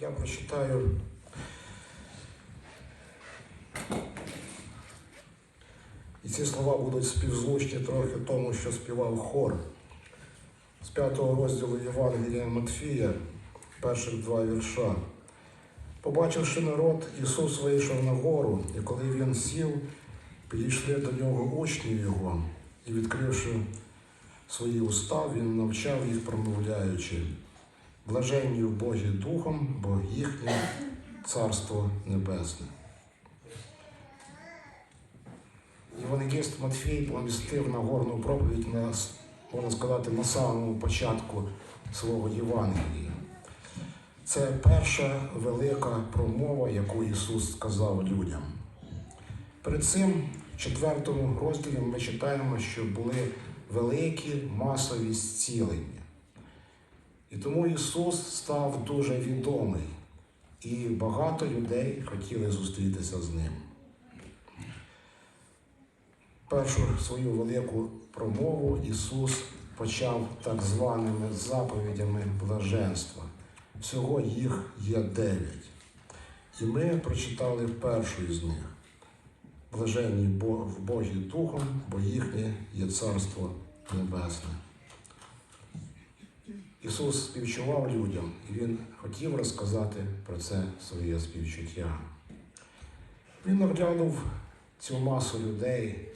Я прочитаю. І ці слова будуть співзвучні трохи тому, що співав хор. З п'ятого розділу Євангелія Матфія, перших два вірша. Побачивши народ, Ісус вийшов на гору, і коли він сів, підійшли до нього учні його, і, відкривши свої уста, він навчав їх, промовляючи, блаженні в Богі Духом, бо їхнє Царство Небесне. Євангеліст Матфій помістив Нагорну проповідь на, можна сказати, на самому початку свого Євангелія. Це перша велика промова, яку Ісус сказав людям. Перед цим, в четвертому розділі, ми читаємо, що були великі масові зцілення. І тому Ісус став дуже відомий, і багато людей хотіли зустрітися з ним. Першу свою велику промову Ісус почав так званими заповідями блаженства. Всього їх є дев'ять. І ми прочитали першу із них. Блаженні в Богі Духом, бо їхнє є Царство Небесне. Ісус співчував людям, і Він хотів розказати про це своє співчуття. Він оглянув цю масу людей.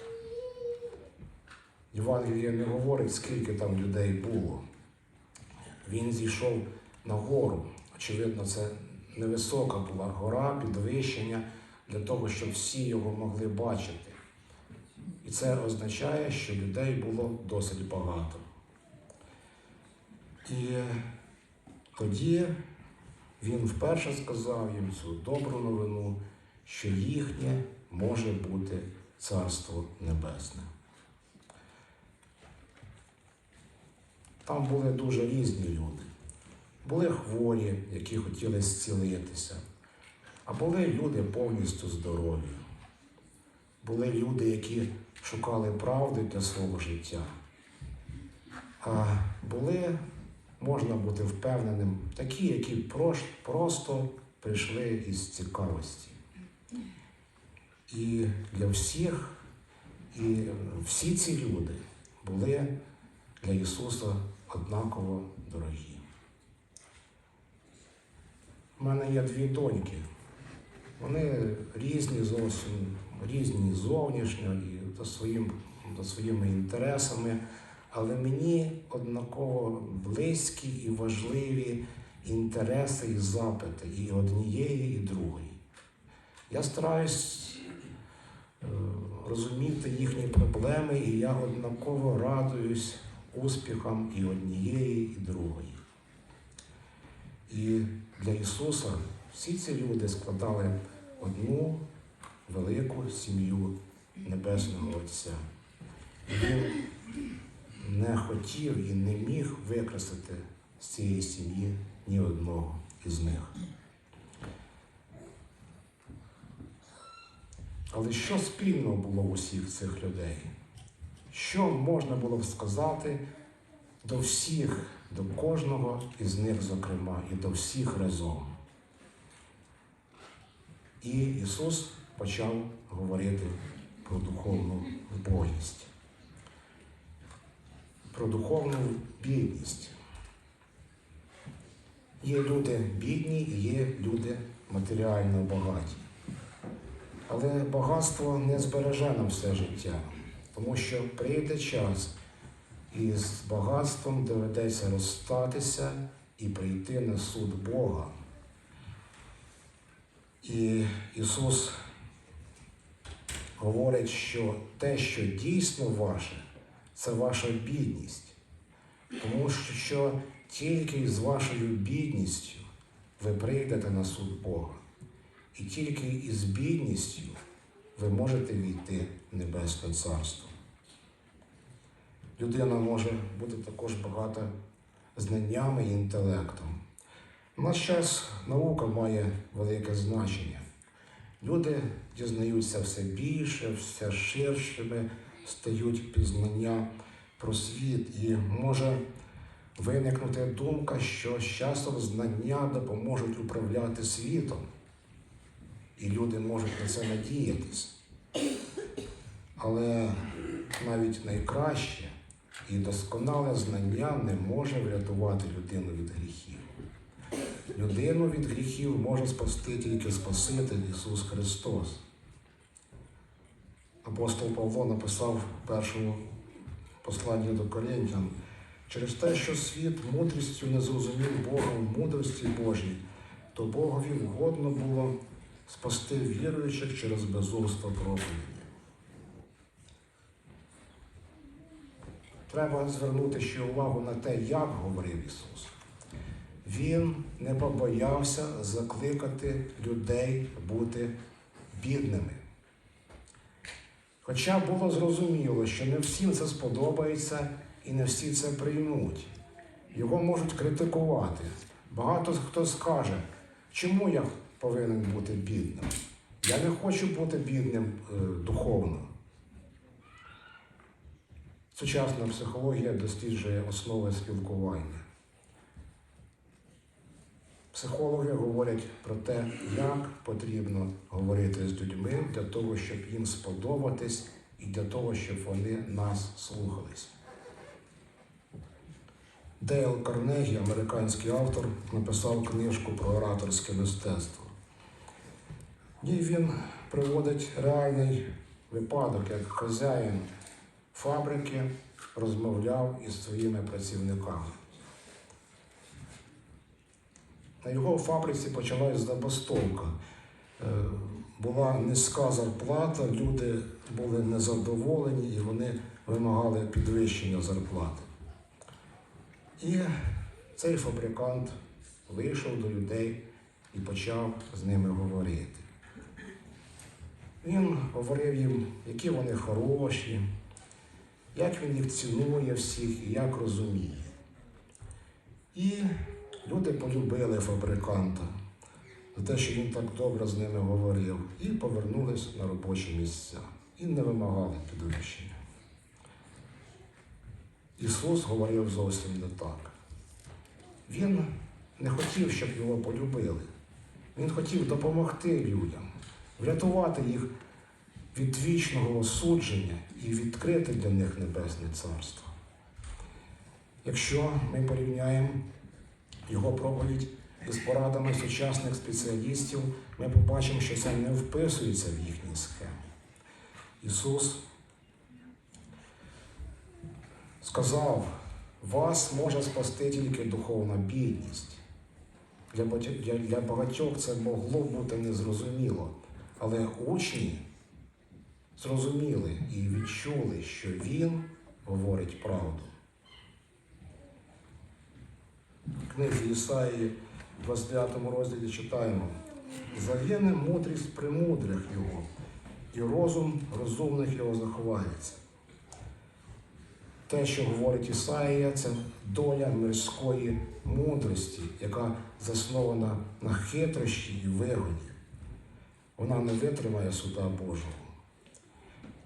Євангелія не говорить, скільки там людей було. Він зійшов на гору. Очевидно, це невисока була гора, підвищення для того, щоб всі його могли бачити. І це означає, що людей було досить багато. І тоді він вперше сказав їм цю добру новину, що їхнє може бути Царство Небесне. Там були дуже різні люди. Були хворі, які хотіли зцілитися, а були люди повністю здорові. Були люди, які шукали правди для свого життя. А були, можна бути впевненим, такі, які просто прийшли із цікавості. І для всіх, і всі ці люди були для Ісуса однаково дорогі. У мене є дві доньки. Вони різні зовсім, різні зовнішньо і за, своїм, своїми інтересами, але мені однаково близькі і важливі інтереси і запити і однієї, і другої. Я стараюсь е, розуміти їхні проблеми, і я однаково радуюсь успіхам і однієї, і другої. І для Ісуса всі ці люди складали одну велику сім'ю Небесного Отця. Він не хотів і не міг викреслити з цієї сім'ї ні одного із них. Але що спільного було у всіх цих людей? Що можна було б сказати до всіх, до кожного із них, зокрема, і до всіх разом? І Ісус почав говорити про духовну вбогість, про духовну бідність. Є люди бідні і є люди матеріально багаті. Але багатство не збереже нам все життя, тому що прийде час, і з багатством доведеться розстатися і прийти на суд Бога. І Ісус говорить, що те, що дійсно ваше, це ваша бідність. Тому що тільки з вашою бідністю ви прийдете на суд Бога. І тільки із бідністю ви можете війти в Небесне Царство. Людина може бути також багата знаннями і інтелектом. В наш час наука має велике значення. Люди дізнаються все більше, все ширшими стають пізнання про світ. І може виникнути думка, що з часом знання допоможуть управляти світом, і люди можуть на це надіятись. Але навіть найкраще і досконале знання не може врятувати людину від гріхів. Людину від гріхів може спасти тільки Спаситель Ісус Христос. Апостол Павло написав в першому посланні до Коринтян, через те, що світ мудрістю не зрозумів Бога в мудрості Божій, то Богові вгодно було спасти віруючих через безумство проповіді. Треба звернути ще увагу на те, як говорив Ісус. Він не побоявся закликати людей бути бідними. Хоча було зрозуміло, що не всім це сподобається і не всі це приймуть. Його можуть критикувати. Багато хто скаже, чому я повинен бути бідним? Я не хочу бути бідним е, духовно. Сучасна психологія досліджує основи спілкування. Психологи говорять про те, як потрібно говорити з людьми для того, щоб їм сподобатись, і для того, щоб вони нас слухались. Дейл Карнегі, американський автор, написав книжку про ораторське мистецтво. В він приводить реальний випадок, як хазяїн фабрики розмовляв із своїми працівниками. На його фабриці почалась забастовка. Е, Була низька зарплата, люди були незадоволені і вони вимагали підвищення зарплати. І цей фабрикант вийшов до людей і почав з ними говорити. Він говорив їм, які вони хороші, як він їх цінує всіх і як розуміє. І люди полюбили фабриканта за те, що він так добре з ними говорив, і повернулись на робочі місця і не вимагали підвищення. Ісус говорив зовсім не так. Він не хотів, щоб його полюбили. Він хотів допомогти людям, врятувати їх від вічного осудження і відкрити для них небесне царство. Якщо ми порівняємо його проповідь із порадами сучасних спеціалістів, ми побачимо, що це не вписується в їхні схеми. Ісус сказав, вас може спасти тільки духовна бідність. Для багатьох- це могло бути незрозуміло, але учні зрозуміли і відчули, що Він говорить правду. В книзі Ісаї, 29 розділі читаємо: загине мудрість премудрих його, і розум розумних його заховається. Те, що говорить Ісаїя, це доля мирської мудрості, яка заснована на хитрощі і вигоді. Вона не витримає суда Божого.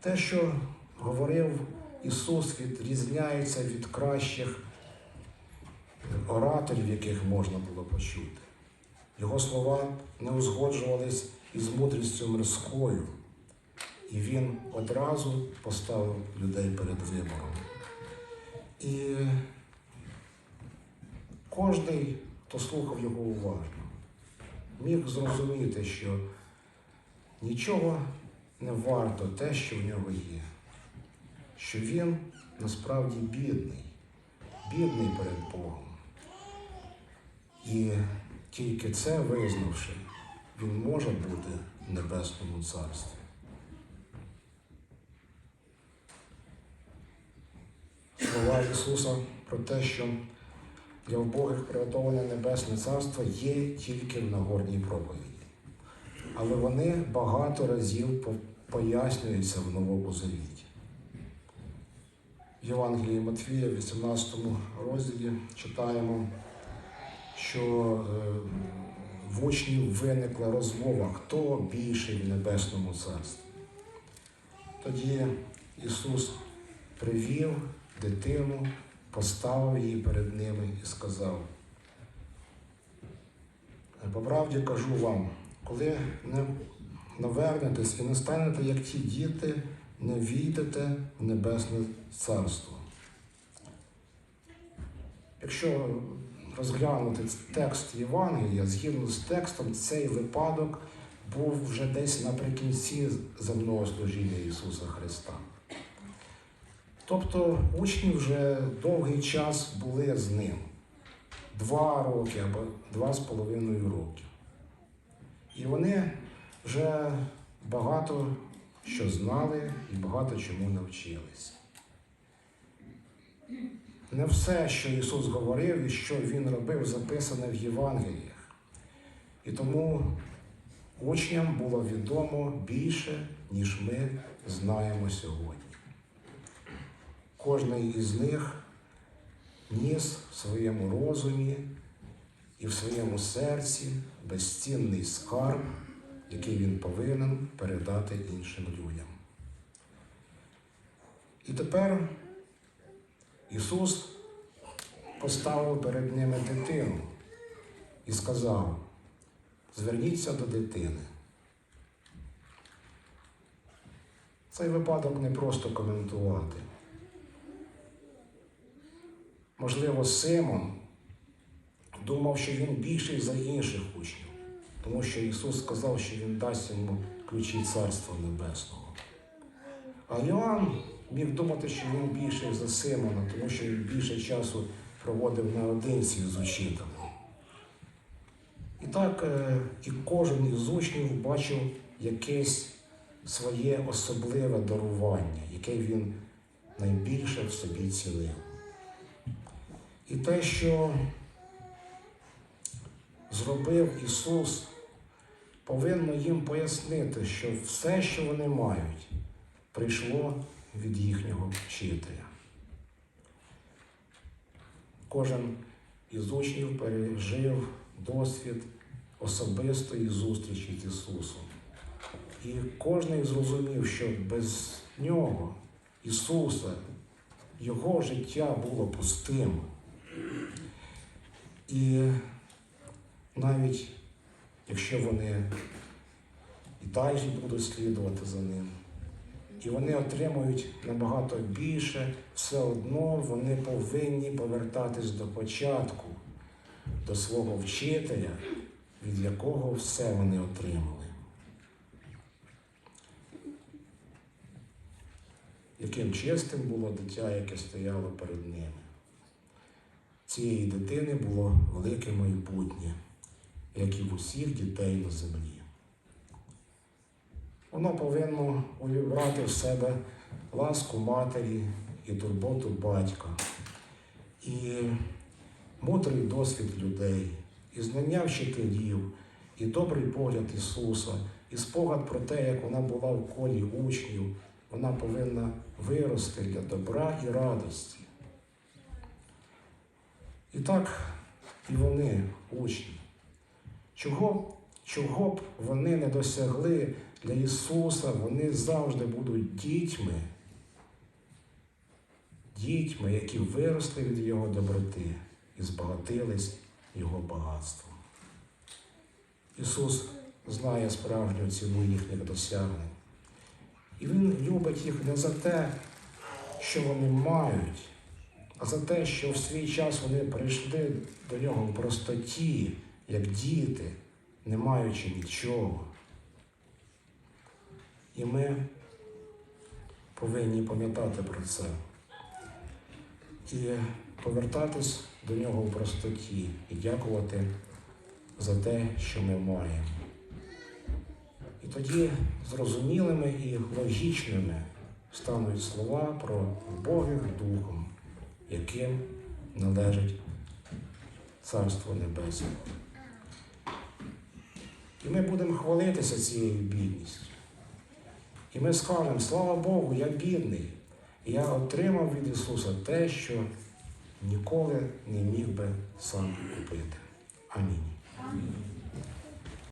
Те, що говорив Ісус, відрізняється від кращих ораторів, яких можна було почути. Його слова не узгоджувались із мудрістю мирською, і він одразу поставив людей перед вибором. І кожний, хто слухав його уважно, міг зрозуміти, що нічого не варто те, що в нього є, що він насправді бідний, бідний перед Богом. І тільки це визнавши, він може бути в небесному царстві. Слова Ісуса про те, що для вбогих приготовлене небесне царство є тільки в Нагорній проповіді. Але вони багато разів пояснюються в Новому Завіті. В Євангелії Матвія, 18 розділі, читаємо, що е, в учнів виникла розмова, хто більший в небесному царстві. Тоді Ісус привів дитину поставив її перед ними і сказав. По правді кажу вам, коли не навернетесь і не станете, як ті діти, не війдете в Небесне Царство. Якщо розглянути текст Євангелія, згідно з текстом, цей випадок був вже десь наприкінці земного служіння Ісуса Христа. Тобто учні вже довгий час були з ним два роки або два з половиною роки. І вони вже багато що знали і багато чому навчилися. Не все, що Ісус говорив і що Він робив, записане в Євангеліях. І тому учням було відомо більше, ніж ми знаємо сьогодні. Кожний із них ніс в своєму розумі і в своєму серці безцінний скарб, який він повинен передати іншим людям. І тепер Ісус поставив перед ними дитину і сказав: зверніться до дитини. Цей випадок не просто коментувати. Можливо, Симон думав, що він більший за інших учнів, тому що Ісус сказав, що Він дасть йому ключі Царства Небесного. А Йоанн міг думати, що він більший за Симона, тому що він більше часу проводив наодинці з учителем. І так е, і кожен із учнів бачив якесь своє особливе дарування, яке він найбільше в собі цінив. І те, що зробив Ісус, повинно їм пояснити, що все, що вони мають, прийшло від їхнього вчителя. Кожен із учнів пережив досвід особистої зустрічі з Ісусом. І кожен зрозумів, що без нього, Ісуса, його життя було пустим. І навіть якщо вони і далі будуть слідувати за ним, і вони отримують набагато більше, все одно вони повинні повертатись до початку, до свого вчителя, від якого все вони отримали. Яким чистим було дитя, яке стояло перед ними. Цієї дитини було велике майбутнє, як і в усіх дітей на землі. Воно повинно увібрати в себе ласку матері і турботу батька, і мудрий досвід людей, і знання вчителів, і добрий погляд Ісуса, і спогад про те, як вона була в колі учнів, вона повинна вирости для добра і радості. І так і вони, учні. Чого, чого б вони не досягли для Ісуса, вони завжди будуть дітьми, дітьми, які виросли від Його доброти і збагатились Його багатством. Ісус знає справжню ціну їхніх досягнень. І Він любить їх не за те, що вони мають, а за те, що в свій час вони прийшли до нього в простоті, як діти, не маючи нічого. І ми повинні пам'ятати про це і повертатись до нього в простоті і дякувати за те, що ми маємо. І тоді зрозумілими і логічними стануть слова про Богих Духом, яким належить Царство Небесне. І ми будемо хвалитися цією бідністю. І ми скажемо, слава Богу, я бідний. Я отримав від Ісуса те, що ніколи не міг би сам купити. Амінь.